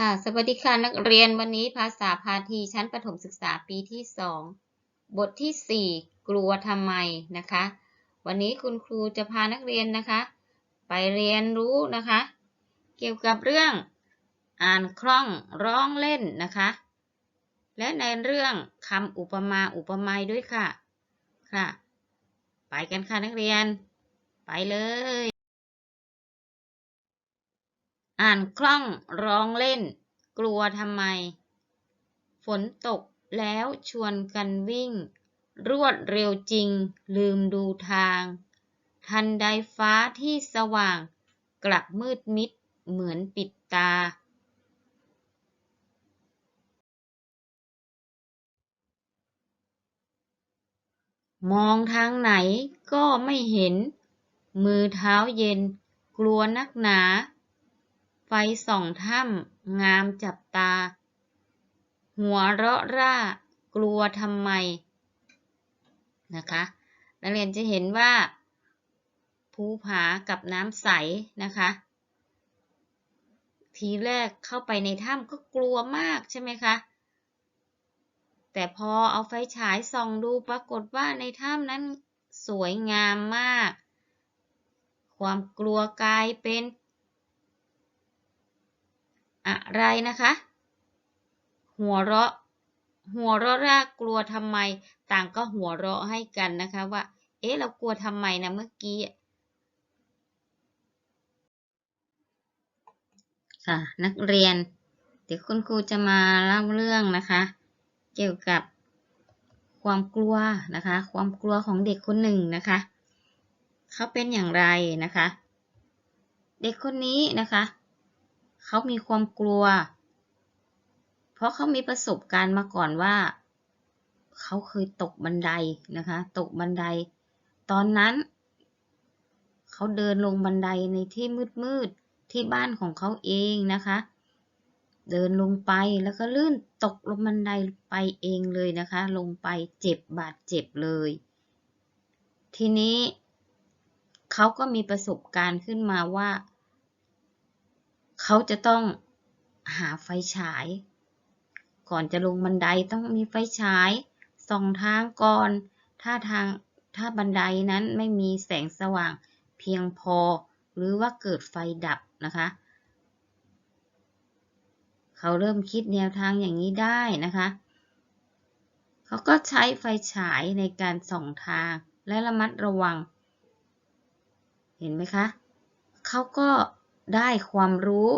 ค่ะ สวัสดีค่ะนักเรียนวันนี้ภาษาพาทีชั้นประถมศึกษาปีที่ 2 บทที่ 4 กลัวทำไมนะคะ วันนี้คุณครูจะพานักเรียนนะคะ ไปเรียนรู้นะคะ เกี่ยวกับเรื่องอ่านคล่องร้องเล่นนะคะ และในเรื่องคำอุปมาอุปไมยด้วยค่ะค่ะ ไปกันค่ะนักเรียน ไปเลย อ่านคล่องร้องเล่น กลัวทำไม ฝนตกแล้วชวนกันวิ่ง รวดเร็วจริงลืมดูทาง ทันใดฟ้าที่สว่าง กลับมืดมิดเหมือนปิดตา มองทางไหนก็ไม่เห็น มือเท้าเย็น กลัวนักหนา ไฟส่องถ้ำงามจับตา หัวเราะร่ากลัวทำไมนะคะนักเรียนจะเห็นว่าภูผากับน้ำใสนะคะ ทีแรกเข้าไปในถ้ำก็กลัวมากใช่ไหมคะ แต่พอเอาไฟฉายส่องดูปรากฏว่าในถ้ำนั้นสวยงามมาก ความกลัวกลายเป็น อะไรนะคะ หัวเราะ หัวเราะรากกลัวทำไม ต่างก็หัวเราะให้กันนะคะว่า เอ๊ะ เรากลัวทำไมนะเมื่อกี้ค่ะนักเรียน เดี๋ยวคุณครูจะมาเล่าเรื่องนะคะ เกี่ยวกับความกลัวนะคะ ความกลัวของเด็กคนหนึ่งนะคะ เขาเป็นอย่างไรนะคะ เด็กคนนี้นะคะ เขามีความกลัว เพราะเขามีประสบการณ์มาก่อนว่า เขาเคยตกบันไดนะคะ ตกบันได ตอนนั้น เขาเดินลงบันไดในที่มืดๆที่บ้านของเขาเองนะคะ เดินลงไปแล้วก็ลื่นตกลงบันไดไปเองเลยนะคะ ลงไปเจ็บบาดเจ็บเลย ทีนี้เขาก็มีประสบการณ์ขึ้นมาว่า เขาจะต้องหาไฟฉาย ก่อนจะลงบันไดต้องมีไฟฉายส่องทางก่อน ถ้าทางถ้าบันไดนั้นไม่มีแสงสว่างเพียงพอ หรือว่าเกิดไฟดับนะคะ เขาเริ่มคิดแนวทางอย่างนี้ได้นะคะ เขาก็ใช้ไฟฉายในการส่องทางและระมัดระวัง เห็นไหมคะ เขาก็ ได้ความรู้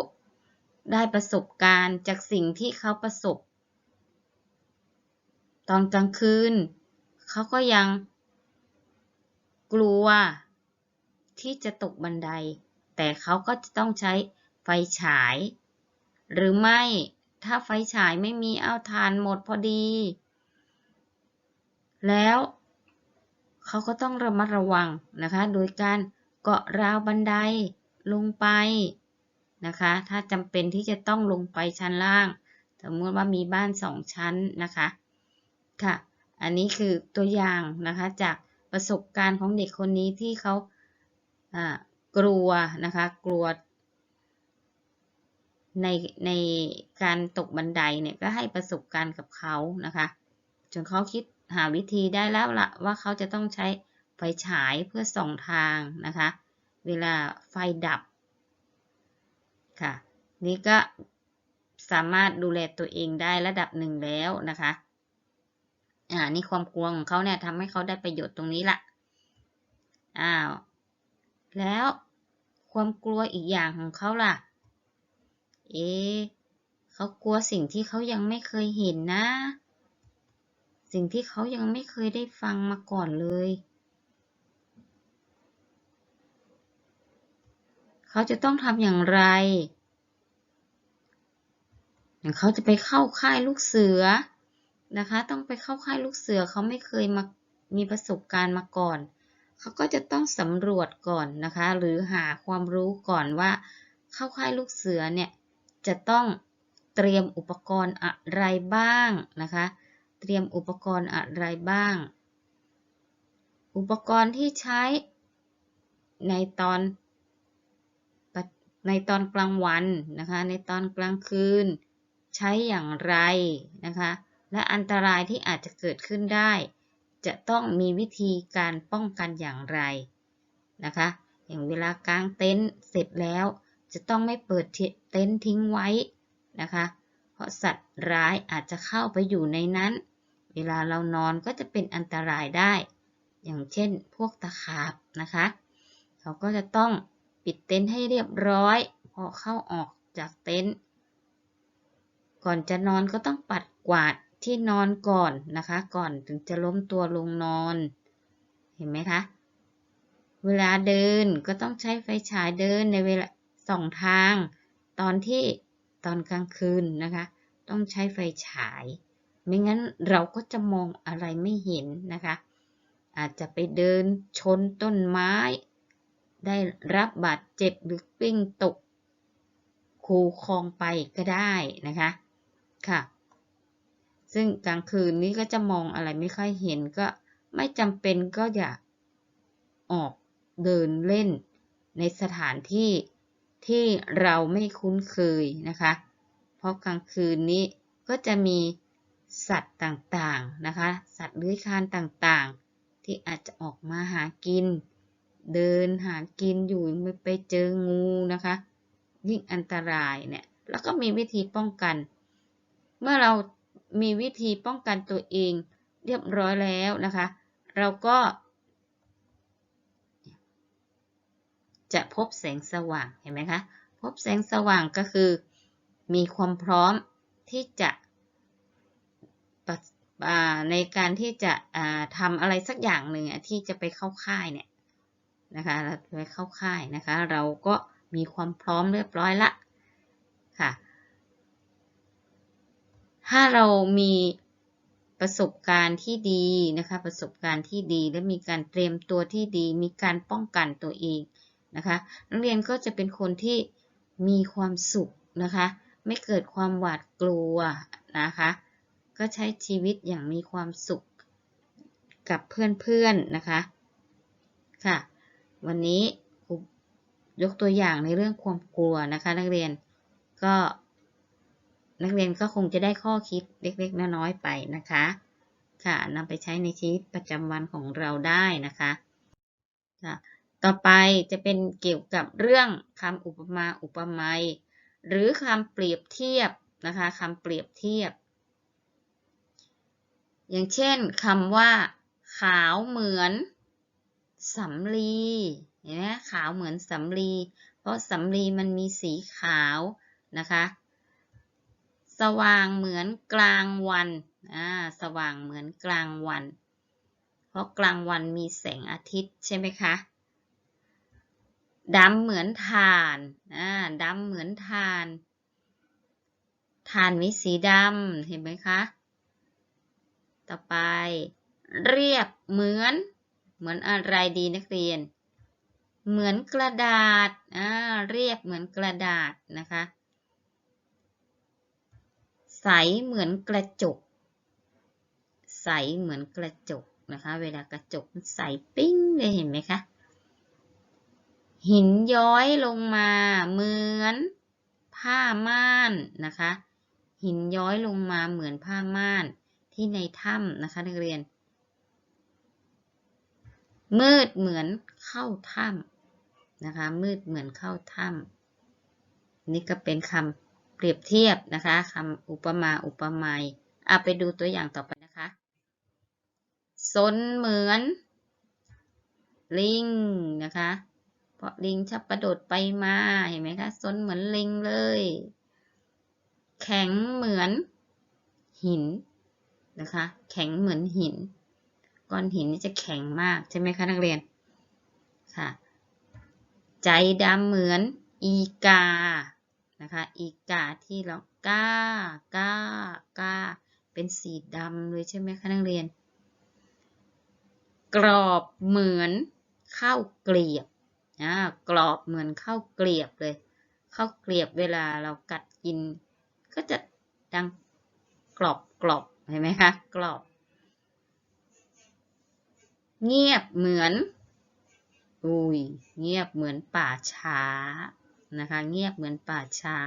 ได้ประสบการณ์จากสิ่งที่เขาประสบ ตอนกลางคืน เขาก็ยังกลัวที่จะตกบันได แต่เขาก็จะต้องใช้ไฟฉาย หรือไม่ถ้าไฟฉายไม่มีเอาทานหมดพอดี แล้วเขาก็ต้องระมัดระวังนะคะ โดยการเกาะราวบันได ลงไปนะคะ ถ้าจำเป็นที่จะต้องลงไปชั้นล่าง สมมติว่ามีบ้านสองชั้นนะคะค่ะ อันนี้คือตัวอย่างนะคะจากประสบการณ์ของเด็กคนนี้ที่เขากลัวนะคะกลัวในในการตกบันไดเนี่ยก็ให้ประสบการณ์กับเขานะคะ จนเขาคิดหาวิธีได้แล้วละว่าเขาจะต้องใช้ไฟฉายเพื่อส่องทางนะคะ เวลาไฟดับค่ะ นี่ก็สามารถดูแลตัวเองได้ระดับหนึ่งแล้วนะคะ อ่า นี่ความกลัวของเขาเนี่ยทำให้เขาได้ประโยชน์ตรงนี้ละอ้าว แล้วความกลัวอีกอย่างของเขาล่ะ เอ๊เขากลัวสิ่งที่เขายังไม่เคยเห็นนะ สิ่งที่เขายังไม่เคยได้ฟังมาก่อนเลย เขาจะต้องทำอย่างไร อย่างเขาจะไปเข้าค่ายลูกเสือนะคะ ต้องไปเข้าค่ายลูกเสือเขาไม่เคยมามีประสบการณ์มาก่อน เขาก็จะต้องสำรวจก่อนนะคะ หรือหาความรู้ก่อนว่า เข้าค่ายลูกเสือเนี่ยจะต้องเตรียมอุปกรณ์อะไรบ้างนะคะ เตรียมอุปกรณ์อะไรบ้าง อุปกรณ์ที่ใช้ในตอน ในตอนกลางวันนะคะ ในตอนกลางคืน ใช้อย่างไรนะคะ และอันตรายที่อาจจะเกิดขึ้นได้ จะต้องมีวิธีการป้องกันอย่างไรนะคะ อย่างเวลากางเต็นท์เสร็จแล้ว จะต้องไม่เปิดเต็นท์ทิ้งไว้นะคะ เพราะสัตว์ร้ายอาจจะเข้าไปอยู่ในนั้น เวลาเรานอนก็จะเป็นอันตรายได้ อย่างเช่นพวกตะขาบนะคะ เขาก็จะต้อง ปิดเต็นท์ให้เรียบร้อย พอเข้าออกจากเต็นท์ก่อนจะนอนก็ต้องปัดกวาดที่นอนก่อนนะคะ ก่อนถึงจะล้มตัวลงนอน เห็นไหมคะ เวลาเดินก็ต้องใช้ไฟฉายเดินในเวลาสองทาง ตอนที่ตอนกลางคืนนะคะ ต้องใช้ไฟฉาย ไม่งั้นเราก็จะมองอะไรไม่เห็นนะคะ อาจจะไปเดินชนต้นไม้ ได้รับบาดเจ็บหรือปิ้งตกคูคลองไปก็ได้นะคะค่ะ ซึ่งกลางคืนนี้ก็จะมองอะไรไม่ค่อยเห็นก็ไม่จำเป็นก็อย่าออกเดินเล่นในสถานที่ที่เราไม่คุ้นเคยนะคะ เพราะกลางคืนนี้ก็จะมีสัตว์ต่างๆนะคะ สัตว์เลื้อยคลานต่างๆ ที่อาจจะออกมาหากิน เดินหากินอยู่ไม่ไปเจองูนะคะ ยิ่งอันตรายเนี่ยแล้วก็มีวิธีป้องกัน เมื่อเรามีวิธีป้องกันตัวเองเรียบร้อยแล้วนะคะ เราก็ จะพบแสงสว่างเห็นไหมคะพบแสงสว่างก็คือ มีความพร้อมที่จะในการที่จะทำอะไรสักอย่างหนึ่งที่จะไปเข้าค่ายเนี่ย นะคะไปเข้าค่ายนะคะ เราก็มีความพร้อมเรียบร้อยละค่ะ ถ้าเรามีประสบการณ์ที่ดีนะคะ ประสบการณ์ที่ดีและมีการเตรียมตัวที่ดี มีการป้องกันตัวเองนะคะ นักเรียนก็จะเป็นคนที่มีความสุขนะคะ ไม่เกิดความหวาดกลัวนะคะ ก็ใช้ชีวิตอย่างมีความสุขกับเพื่อนๆนะคะ ค่ะ วันนี้ยกตัวอย่างในเรื่องความกลัวนะคะ นักเรียนก็ นักเรียนก็คงจะได้ข้อคิดเล็ก ๆ น้อยๆไปนะคะ ค่ะนำไปใช้ในชีวิตประจำวันของเราได้นะคะค่ะต่อไปจะเป็นเกี่ยวกับเรื่องคำอุปมาอุปไมยหรือคำเปรียบเทียบนะคะคำเปรียบเทียบ อย่างเช่นคำว่า ขาวเหมือน สำลีเห็นไหมขาวเหมือนสำลี เพราะสำลีมันมีสีขาวนะคะ สว่างเหมือนกลางวันอ่าสว่างเหมือนกลางวัน เพราะกลางวันมีแสงอาทิตย์ใช่ไหมคะดำเหมือนถ่านอ่าดำเหมือนถ่านถ่านมีสีดำเห็นไหมคะ ต่อไป เรียบเหมือน เหมือนอะไรดีนักเรียน เหมือนกระดาษอ่าเรียบเหมือนกระดาษนะคะ ใสเหมือนกระจก ใสเหมือนกระจกนะคะ เวลากระจกใสปิ้งเลยเห็นไหมคะ หินย้อยลงมาเหมือนผ้าม่านนะคะ หินย้อยลงมาเหมือนผ้าม่านที่ในถ้ำนะคะนักเรียน มืดเหมือนเข้าถ้ำนะคะ มืดเหมือนเข้าถ้ำนี่ก็เป็นคำเปรียบเทียบนะคะคำอุปมาอุปไมยอาไปดูตัวอย่างต่อไปนะคะสนเหมือน ลิงนะคะ เพราะลิงชอบกระโดดไปมาเห็นไหมคะซนเหมือนลิงเลย แข็งเหมือนหินนะคะ แข็งเหมือนหิน ก้อนหินนี่จะแข็งมากใช่ไหมคะนักเรียนค่ะ ใจดำเหมือนอีกานะคะอีกาที่เราก้าก้าก้าเป็นสีดำเลยใช่ไหมคะนักเรียน กรอบเหมือนข้าวเกลียบนะกรอบเหมือนข้าวเกลียบเลยข้าวเกลียบเวลาเรากัดกิน ก็จะดังกรอบกรอบเห็นไหมคะกรอบ เงียบเหมือน อุ้ย เงียบเหมือนป่าช้า นะคะ เงียบเหมือนป่าช้า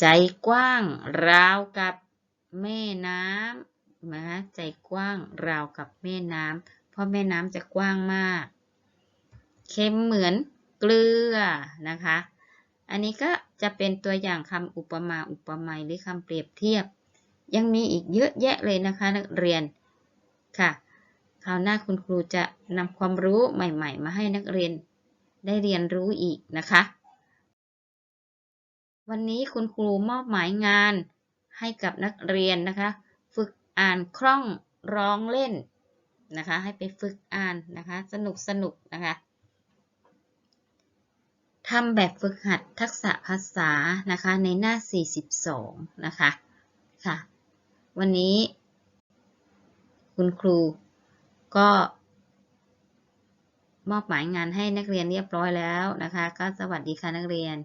ใจกว้างราวกับแม่น้ำนะคะใจกว้างราวกับแม่น้ำเพราะแม่น้ำจะกว้างมาก เค็มเหมือนเกลือนะคะ อันนี้ก็จะเป็นตัวอย่างคำอุปมาอุปไมยหรือคำเปรียบเทียบ ยังมีอีกเยอะแยะเลยนะคะนักเรียนค่ะคราวหน้าคุณครูจะนำความรู้ใหม่ๆ มาให้นักเรียนได้เรียนรู้อีกนะคะ วันนี้คุณครูมอบหมายงานให้กับนักเรียนนะคะ ฝึกอ่านคล่องร้องเล่นนะคะ ให้ไปฝึกอ่านนะคะ สนุกสนุกนะคะทำแบบฝึกหัดทักษะภาษานะคะในหน้า 42 นะคะ ค่ะ วันนี้ คุณครูก็มอบหมายงานให้นักเรียนเรียบร้อยแล้วนะคะ ก็สวัสดีค่ะนักเรียน